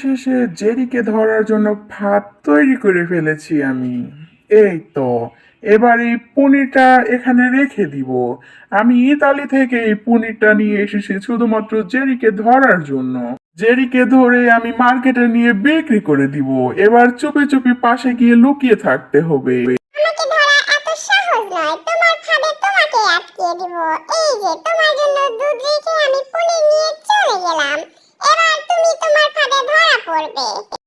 শেষে জেরিকে ধরার জন্য ভাত তৈরি করে ফেলেছি আমি। এই তো, এবার এই পনিরটা এখানে রেখে দিব। আমি ইতালি থেকে এই পনিরটা নিয়ে এসেছি শুধুমাত্র জেরিকে ধরার জন্য। জেরিকে ধরে আমি মার্কেটে নিয়ে বিক্রি করে দিব। এবার চুপি চুপি পাশে গিয়ে লুকিয়ে থাকতে হবে। তোমার ফাঁদে তোমাকে আটকিয়ে দিব। এই যে, তোমার জন্য দুধ রেখে আমি পনির নিয়ে চলে গেলাম এবার তুমি তোমার ফাঁদে ধরা পড়বে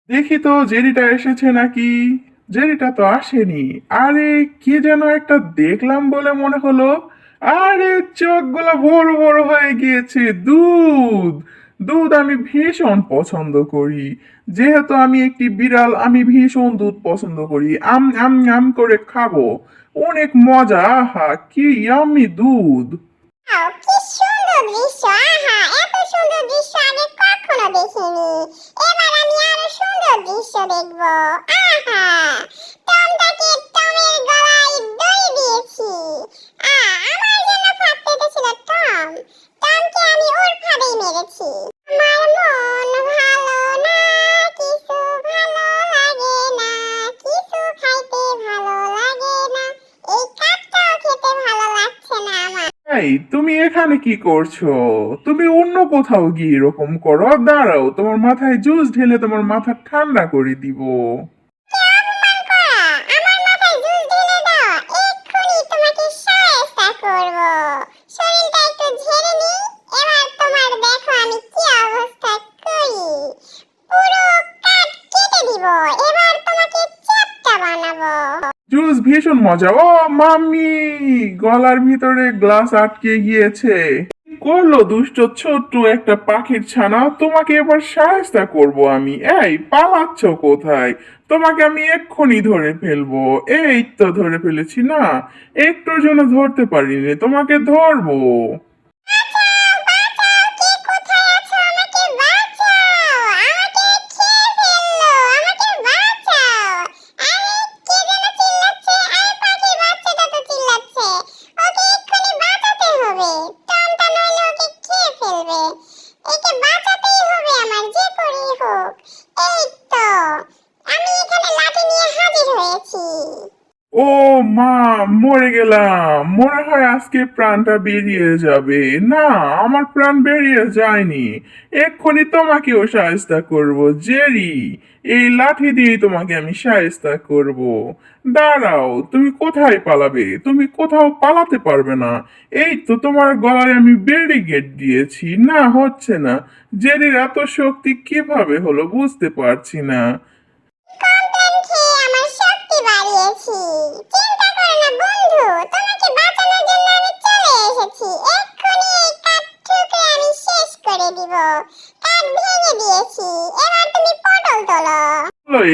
দেখি তো জেরিটা এসেছে নাকি? জেরিটা তো আসেনি। আরে, কি যেন একটা দেখলাম বলে মনে হলো। আরে, চোখগুলো বড় বড় হয়ে গিয়েছে, দুধ। দুধ আমি ভীষণ পছন্দ করি। যেহেতু আমি একটি বিড়াল, আমি ভীষণ দুধ পছন্দ করি। আম আম আম করে খাব। অনেক মজা, আহা, কি ইয়ামি দুধ। কি সুন্দর দৃশ্য, আহা, এত সুন্দর দৃশ্য আগে কখনো দেখিনি। এবার আমি আরও সুন্দর দৃশ্য দেখব। আহা, টমটাকে টমের গলায় দড়ি দিয়েছি। আ আমার জন্য ফাঁদ পেতেছিল টম। টমকে আমি ওর মেরেছি। এই, তুমি এখানে কি করছ? তুমি অন্য কোথাও গিয়ে এরকম করো। দাঁড়াও, তোমার মাথায় জুস ঢেলে তোমার মাথা ঠান্ডা করে দিব অপমান করা আমার মাথায় জুস ঢেলে দাও এক্ষুনি তোমাকে সায়স্তা করব শরীরটা একটু ঝেড়ে নি এবার তোমার দেখো আমি কি অবস্থা করি পুরো কাঠ কেটে দিব এবার তোমাকে চ্যাপ্টা বানাবো জুস ভীষণ মজা। ও মাম্মি, গলার ভিতরে গ্লাস আটকে গিয়েছে। করল দুষ্ট ছোট্ট একটা পাখির ছানা? তোমাকে এবার সাহায্য করব আমি। এই, পালাচ্ছ কোথায়? তোমাকে আমি এক্ষুনি ধরে ফেলব। এই তো ধরে ফেলেছি না, একটুর জন্য ধরতে পারিনি, তোমাকে ধরবো বাঁচাও বাঁচাও কে কোথায় আছো আমাকে বাঁচাও আমাকে খেয়ে ফেলল আমাকে বাঁচাও আরে কে যেন চিল্লাচ্ছে আরে পাখির বাচ্চাটা তো চিল্লাচ্ছে ওকে এক্ষুনি বাঁচাতে হবে। টমটা নইলে ওকে খেয়ে ফেলবে? একে বাঁচাতেই হবে আমার, যে করেই হোক। এই তো, আমি এখানে লাঠি নিয়ে হাজির হয়েছি। ও মা, মরে গেলাম। মনে হয় আজকে প্রাণটা বেরিয়ে যাবে। না, আমার প্রাণ বেরিয়ে যায়নি। এক্ষুনি তোমাকেও সায়স্তা করব, জেরি। এই লাঠি দিয়ে তোমাকে আমি সায়স্তা করব। দাঁড়াও, তুমি কোথায় পালাবে? তুমি কোথাও পালাতে পারবে না। এই তো তোমার গলায় আমি ব্যারিকেড দিয়েছি। না, হচ্ছে না। জেরির এত শক্তি কীভাবে হলো বুঝতে পারছি না কমপ্লেন খেয়ে আমার শক্তি বাড়িয়েছি। চিন্তা করো না, বন্ধু, তোমাকে বাঁচানোর জন্য আমি চলে এসেছি। এক্ষুনি এই কাঠ ঠুকরে আমি শেষ করে দিব। কাঠ ভেঙে দিয়েছি। এবার তুমি পটল তোলো।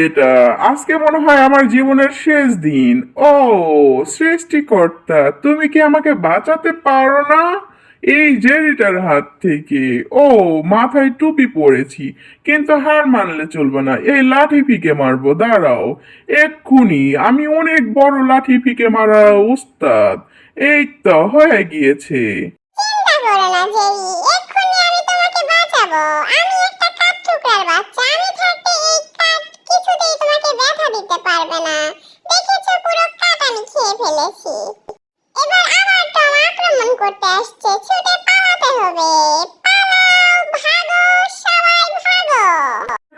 এটা। আজকে মনে হয় আমার জীবনের শেষ দিন। ও, সৃষ্টিকর্তা, তুমি কি আমাকে বাঁচাতে পারো না? এই জেরিটার হাত থেকে। ও, মাথায় টুপি পরেছি, কিন্তু হার মানলে চলবে না। এই লাঠি ফিকে মারবো, দাঁড়াও। এক্ষুনি, আমি অনেক বড় লাঠি ফিকে মারা উস্তাদ। এই তো, হয়ে গিয়েছে। দেখেছ পুরো খেয়ে ফেলেছি এবার আমার টম আক্রমণ করতে আসছে পালাতে হবে।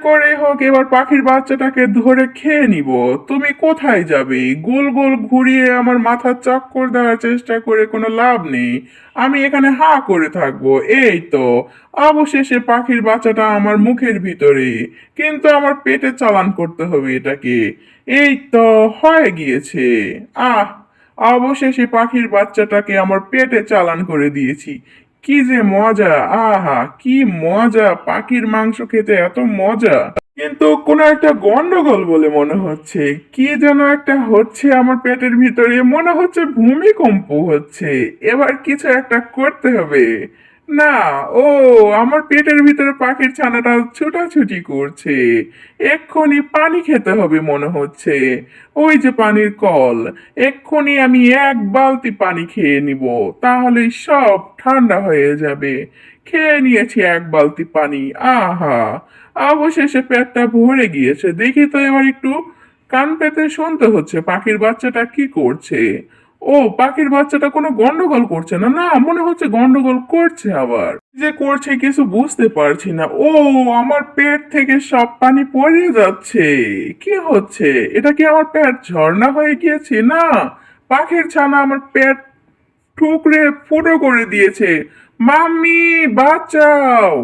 করে হোক, এবার পাখির বাচ্চাটাকে ধরে খেয়ে নিব। তুমি কোথায় যাবে? গোল গোল ঘুরিয়ে আমার চক্কর দেওয়ার চেষ্টা করে কোনো লাভ নেই। আমি এখানে হা করে থাকব। এই তো, অবশেষে পাখির বাচ্চাটা আমার মুখের ভিতরে। কিন্তু আমার পেটে চালান করতে হবে এটাকে। এই তো, হয়ে গিয়েছে। আহ! অবশেষে পাখির বাচ্চাটাকে আমার পেটে চালান করে দিয়েছি। কি যে মজা, আহা, কি মজা, পাখির মাংস খেতে এত মজা। কিন্তু কোনো একটা গন্ডগোল বলে মনে হচ্ছে। কি যেন একটা হচ্ছে আমার পেটের ভিতরে, মনে হচ্ছে ভূমিকম্প হচ্ছে। এবার কিছু একটা করতে হবে। না, ও, আমার পেটের ভিতরে পাখির ছানাটা ছুটাছুটি করছে। এক্ষুনি পানি খেতে হবে মনে হচ্ছে। ওই যে পানির কল, এক্ষুনি আমি এক বালতি পানি খেয়ে নিব তাহলে সব ঠান্ডা হয়ে যাবে। খেয়ে নিয়েছি এক বালতি পানি, আহা! অবশেষে পেটটা ভরে গিয়েছে। দেখি তো এবার একটু কান পেতে শুনতে হচ্ছে, পাখির বাচ্চাটা কি করছে। ও, পাখির বাচ্চাটা কোনো গন্ডগোল করছে না না, মনে হচ্ছে গন্ডগোল করছে আবার। যে করছে কিছু বুঝতে পারছি না। ও, আমার পেট থেকে সব পানি পড়ে যাচ্ছে। কি হচ্ছে? এটা কি আমার পেট ঝর্ণা হয়ে গিয়েছে? না, পাখির ছানা আমার পেট ঠুকরে ফুটো করে দিয়েছে। মাম্মি, বাঁচাও!